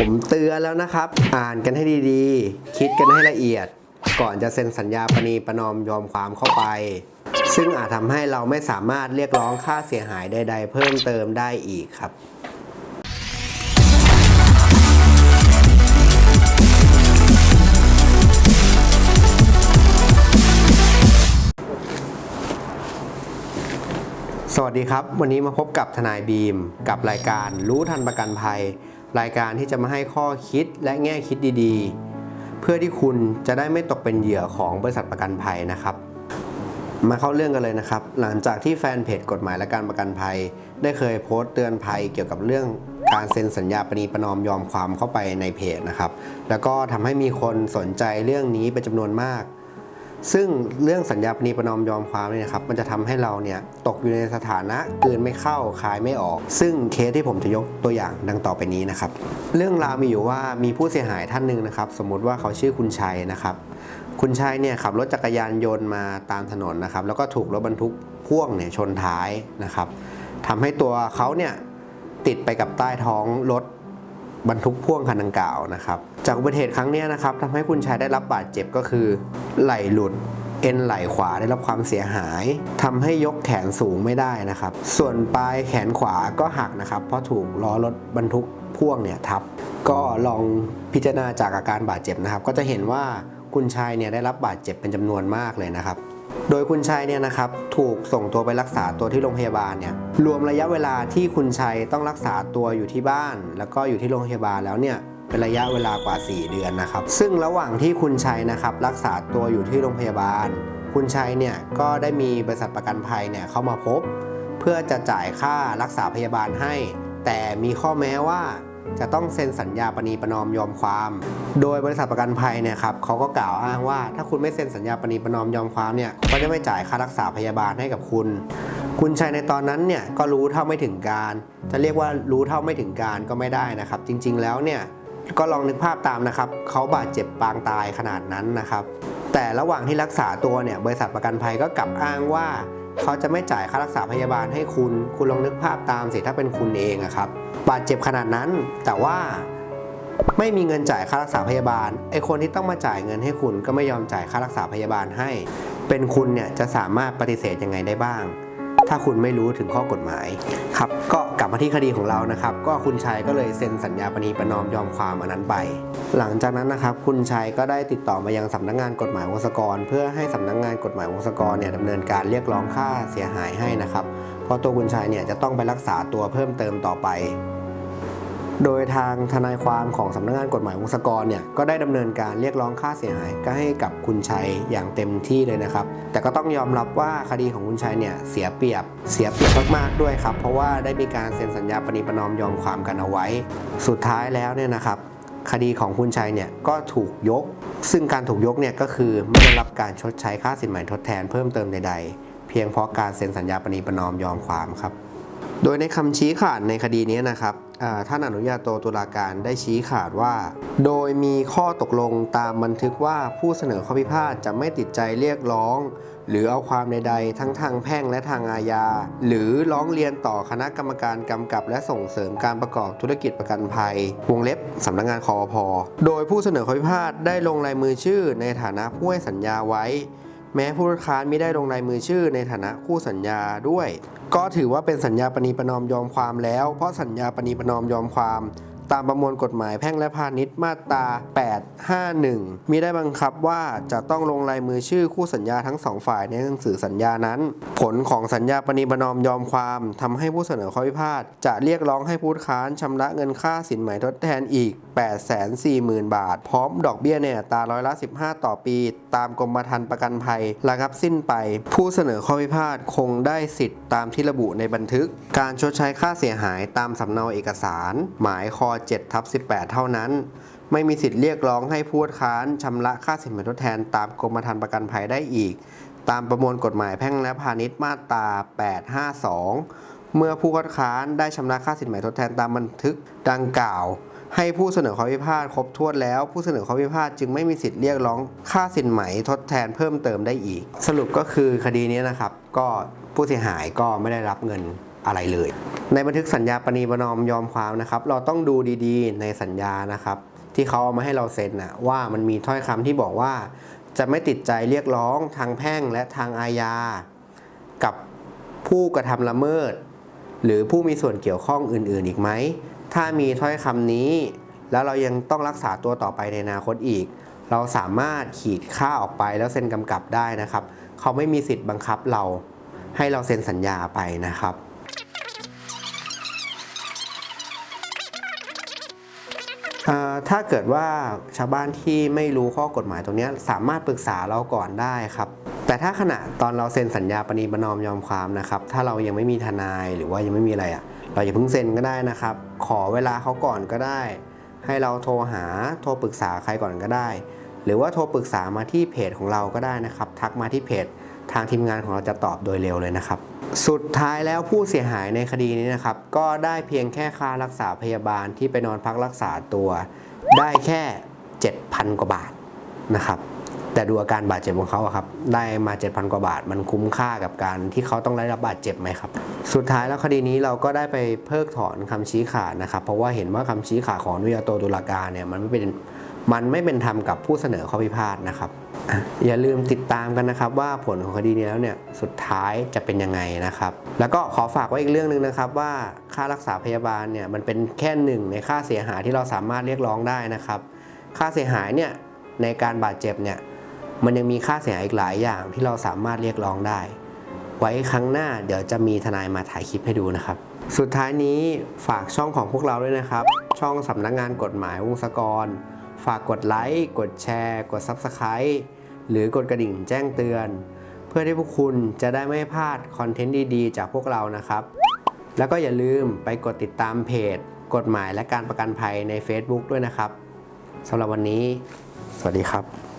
ผมเตือนแล้วนะครับ อ่านกันให้ดีๆ คิดกันให้ละเอียด ก่อนจะเซ็นสัญญาปณีประนอมยอมความเข้าไป ซึ่งอาจทำให้เราไม่สามารถเรียกร้องค่าเสียหายใด ๆ เพิ่มเติมได้อีกครับสวัสดีครับ วันนี้มาพบกับทนายบีม กับรายการรู้ทันประกันภัย รายการที่จะมาให้ข้อคิดและแง่คิดดีๆ เพื่อที่คุณจะได้ไม่ตกเป็นเหยื่อของบริษัทประกันภัยนะครับ มาเข้าเรื่องกันเลยนะครับ หลังจากที่แฟนเพจกฎหมายและการประกันภัย ได้เคยโพสต์เตือนภัยเกี่ยวกับเรื่องการเซ็นสัญญาปณีประนอมยอมความเข้าไปในเพจนะครับ แล้วก็ทำให้มีคนสนใจเรื่องนี้เป็นจำนวนมาก ซึ่งเรื่องสัญญาปณีประนอมยอมความเนี่ยครับมันจะทำให้เราเนี่ยตกอยู่ในสถานะเกลืนไม่เข้าคายไม่ออก ซึ่งเคสที่ผมจะยกตัวอย่างดังต่อไปนี้นะครับ เรื่องราวมีอยู่ว่ามีผู้เสียหายท่านหนึ่งนะครับ สมมุติว่าเขาชื่อคุณชัยนะครับ คุณชัยเนี่ยขับรถจักรยานยนต์มาตามถนนนะครับ แล้วก็ถูกรถบรรทุกพ่วงเนี่ยชนท้ายนะครับทำให้ตัวเขาเนี่ยติดไปกับใต้ท้องรถ บรรทุกพ่วงคันดังกล่าวนะครับ จากอุบัติเหตุครั้งนี้นะครับทำให้คุณชายได้รับบาดเจ็บก็คือ ไหล่หลุดเอ็นไหล่ขวาได้รับความเสียหายทำให้ยกแขนสูงไม่ได้นะครับ ส่วนปลายแขนขวาก็หักนะครับ เพราะถูกล้อรถบรรทุกพ่วงเนี่ยทับ ก็ลองพิจารณาจากอาการบาดเจ็บนะครับ ก็จะเห็นว่าคุณชายเนี่ยได้รับบาดเจ็บเป็นจำนวนมากเลยนะครับ โดยคุณชัยเนี่ยนะครับถูกส่งตัวไปรักษาตัวที่โรงพยาบาลเนี่ยรวมระยะเวลาที่คุณชัยต้องรักษาตัวอยู่ที่บ้าน แล้วก็อยู่ที่โรงพยาบาลแล้วเนี่ยเป็นระยะเวลากว่า 4 เดือนนะครับ ซึ่งระหว่างที่คุณชัยนะครับรักษาตัวอยู่ที่โรงพยาบาล คุณชัยเนี่ยก็ได้มีบริษัทประกันภัยเนี่ยเข้ามาพบ เพื่อจะจ่ายค่ารักษาพยาบาลให้ แต่มีข้อแม้ว่า จะต้องเซ็นสัญญาปณีประนอมยอมความ โดยบริษัทประกันภัยเนี่ยครับเขาก็กล่าวอ้างว่า ถ้าคุณไม่เซ็นสัญญาปณีประนอมยอมความเนี่ยก็จะไม่จ่ายค่ารักษาพยาบาลให้กับคุณ คุณชัยในตอนนั้นเนี่ยก็รู้เท่าไม่ถึงการ จะเรียกว่ารู้เท่าไม่ถึงการก็ไม่ได้นะครับ จริง ๆ แล้วเนี่ยก็ลองนึกภาพตามนะครับเขาบาดเจ็บปางตายขนาดนั้นนะครับ แต่ระหว่างที่รักษาตัวเนี่ยบริษัทประกันภัยก็กลับอ้างว่า เขาจะไม่จ่ายค่ารักษาพยาบาลให้คุณ คุณลองนึกภาพตามสิถ้าเป็นคุณเองอะครับ บาดเจ็บขนาดนั้น แต่ว่าไม่มีเงินจ่ายค่ารักษาพยาบาล ไอคนที่ต้องมาจ่ายเงินให้คุณก็ไม่ยอมจ่ายค่ารักษาพยาบาลให้ เป็นคุณเนี่ยจะสามารถปฏิเสธยังไงได้บ้าง ถ้าคุณไม่รู้ถึงข้อกฎหมายครับ ก็ก มาที่คดีของเรานะครับ ก็คุณชัยก็เลยเซ็นสัญญาปณีประนอมยอมความอันนั้นไป หลังจากนั้นนะครับ คุณชัยก็ได้ติดต่อมายังสำนักงานกฎหมายวงศกร เพื่อให้สำนักงานกฎหมายวงศกรเนี่ยดำเนินการเรียกร้องค่าเสียหายให้นะครับเพราะตัวคุณชัยเนี่ยจะต้องไปรักษาตัวเพิ่มเติมต่อไป โดยทางทนายความของสำนักงานกฎหมายวงศกรเนี่ยก็ได้ดำเนินการเรียกร้องค่าเสียหายก็ให้กับคุณชัยอย่างเต็มที่เลยนะครับ แต่ก็ต้องยอมรับว่าคดีของคุณชัยเนี่ยเสียเปรียบเสียเปรียบมากๆด้วยครับ เพราะว่าได้มีการเซ็นสัญญาปณีประนอมยอมความกันเอาไว้ สุดท้ายแล้วเนี่ยนะครับคดีของคุณชัยเนี่ยก็ถูกยก ซึ่งการถูกยกเนี่ยก็คือไม่ได้รับการชดใช้ค่าสินไหมทดแทนเพิ่มเติมใดๆ เพียงเพราะการเซ็นสัญญาปณีประนอมยอมความครับ โดยในคำชี้ขาดในคดีนี้นะครับท่านอนุญาโตตุลาการได้ชี้ขาดว่า โดยมีข้อตกลงตามบันทึกว่าผู้เสนอข้อพิพาทจะไม่ติดใจเรียกร้อง หรือเอาความใดๆ ทั้งทางแพ่งและทางอาญา หรือร้องเรียนต่อคณะกรรมการกำกับ และส่งเสริมการประกอบธุรกิจประกันภัย วงเล็บสำนักงานคอพโดยผู้เสนอข้อพิพาทได้ลงลายมือชื่อในฐานะผู้ให้สัญญาไว้ แม้ผู้ค้านไม่ได้ลงลายมือชื่อในฐานะคู่สัญญาด้วย ก็ถือว่าเป็นสัญญาปณีประนอมยอมความแล้ว เพราะสัญญาปณีประนอมยอมความ ตามประมวลกฎหมายแพ่งและพาณิชย์มาตรา 851 มีได้บังคับว่าจะต้องลงลายมือชื่อคู่สัญญาทั้งสองฝ่ายในหนังสือสัญญานั้น ผลของสัญญาปณีประนอมยอมความทำให้ผู้เสนอข้อพิพาทจะเรียกร้องให้ผู้ค้านชำระเงินค่าสินไหมทดแทนอีก 840,000 บาท พร้อมดอกเบี้ยในอัตาร้อยละ 15 ต่อปี ตามกรมธรรม์ประกันภัยระงับสิ้นไป ผู้เสนอข้อพิพาทคงได้สิทธิ์ตามที่ระบุในบันทึก การชดใช้ค่าเสียหายตามสำเนาเอกสาร หมายคอ7ทับ18 เท่านั้น ไม่มีสิทธิ์เรียกร้องให้ผู้ค้านชำระค่าสินไหมทดแทนตามกรมธรรม์ประกันภัยได้อีก ตามประมวลกฎหมายแพ่งและพาณิชย์มาตรา 852 เมื่อผู้คัดค้านได้ชำระค่าสินไหมทดแทนตามบันทึกดังกล่าว ให้ผู้เสนอข้อพิพาทครบถ้วนแล้ว ผู้เสนอข้อพิพาทจึงไม่มีสิทธิ์เรียกร้องค่าสินไหมทดแทนเพิ่มเติมได้อีก สรุปก็คือคดีนี้นะครับ ก็ผู้เสียหายก็ไม่ได้รับเงินอะไรเลย ในบันทึกสัญญาปณีประนอมยอมความนะครับ เราต้องดูดีๆ ในสัญญานะครับ ที่เขาเอามาให้เราเซ็นนะว่ามันมีถ้อยคำที่บอกว่า จะไม่ติดใจเรียกร้องทางแพ่งและทางอาญา กับผู้กระทำละเมิด หรือผู้มีส่วนเกี่ยวข้องอื่นๆ อีกไหม ถ้ามีถ้อยคำนี้ แล้วเรายังต้องรักษาตัวต่อไปในอนาคตอีก เราสามารถขีดค่าออกไปแล้วเซ็นกำกับได้นะครับ เขาไม่มีสิทธิ์บังคับเราให้เราเซ็นสัญญาไปนะครับ ถ้าเกิดว่าชาวบ้านที่ไม่รู้ข้อกฎหมายตรงนี้สามารถปรึกษาเราก่อนได้ครับ แต่ถ้าขณะตอนเราเซ็นสัญญาปณีประนอมยอมความนะครับ ถ้าเรายังไม่มีทนายหรือว่ายังไม่มีอะไรอะ่ะ เราอย่าเพิ่งเซ็นก็ได้นะครับ ขอเวลาเขาก่อนก็ได้ ให้เราโทรหาโทรปรึกษาใครก่อนก็ได้ หรือว่าโทรปรึกษามาที่เพจของเราก็ได้นะครับ ทักมาที่เพจ ทางทีมงานของเราจะตอบโดยเร็วเลยนะครับ สุดท้ายแล้วผู้เสียหายในคดีนี้นะครับ ก็ได้เพียงแค่ค่ารักษาพยาบาลที่ไปนอนพักรักษาตัว ได้แค่ 7,000 กว่าบาทนะครับ แต่ดูอาการบาดเจ็บของเขาครับ ได้มา 7,000 กว่าบาท มันคุ้มค่ากับการที่เขาต้องได้รับบาดเจ็บไหมครับ สุดท้ายแล้วคดีนี้เราก็ได้ไปเพิกถอนคำชี้ขาดนะครับ เพราะว่าเห็นว่าคำชี้ขาดของอนุญาโตตุลาการเนี่ยมันไม่เป็น มันไม่เป็นธรรมกับผู้เสนอข้อพิพาทนะครับอย่าลืมติดตามกันนะครับ ว่าผลของคดีนี้แล้วเนี่ยสุดท้ายจะเป็นยังไงนะครับ แล้วก็ขอฝากไว้อีกเรื่องหนึ่งนะครับ ว่าค่ารักษาพยาบาลเนี่ยมันเป็นแค่หนึ่งในค่าเสียหายที่เราสามารถเรียกร้องได้นะครับ ค่าเสียหายเนี่ยในการบาดเจ็บเนี่ยมันยังมีค่าเสียหายอีกหลายอย่างที่เราสามารถเรียกร้องได้ ไว้ครั้งหน้าเดี๋ยวจะมีทนายมาถ่ายคลิปให้ดูนะครับ สุดท้ายนี้ฝากช่องของพวกเราด้วยนะครับ ช่องสำนักงานกฎหมายวงศกร ฝากกดไลค์ กดแชร์ กด Subscribe หรือกดกระดิ่งแจ้งเตือน เพื่อที่พวกคุณจะได้ไม่พลาดคอนเทนต์ดีๆ จากพวกเรานะครับ แล้วก็อย่าลืมไปกดติดตามเพจ กฎหมายและการประกันภัยใน Facebook ด้วยนะครับสำหรับวันนี้ สวัสดีครับ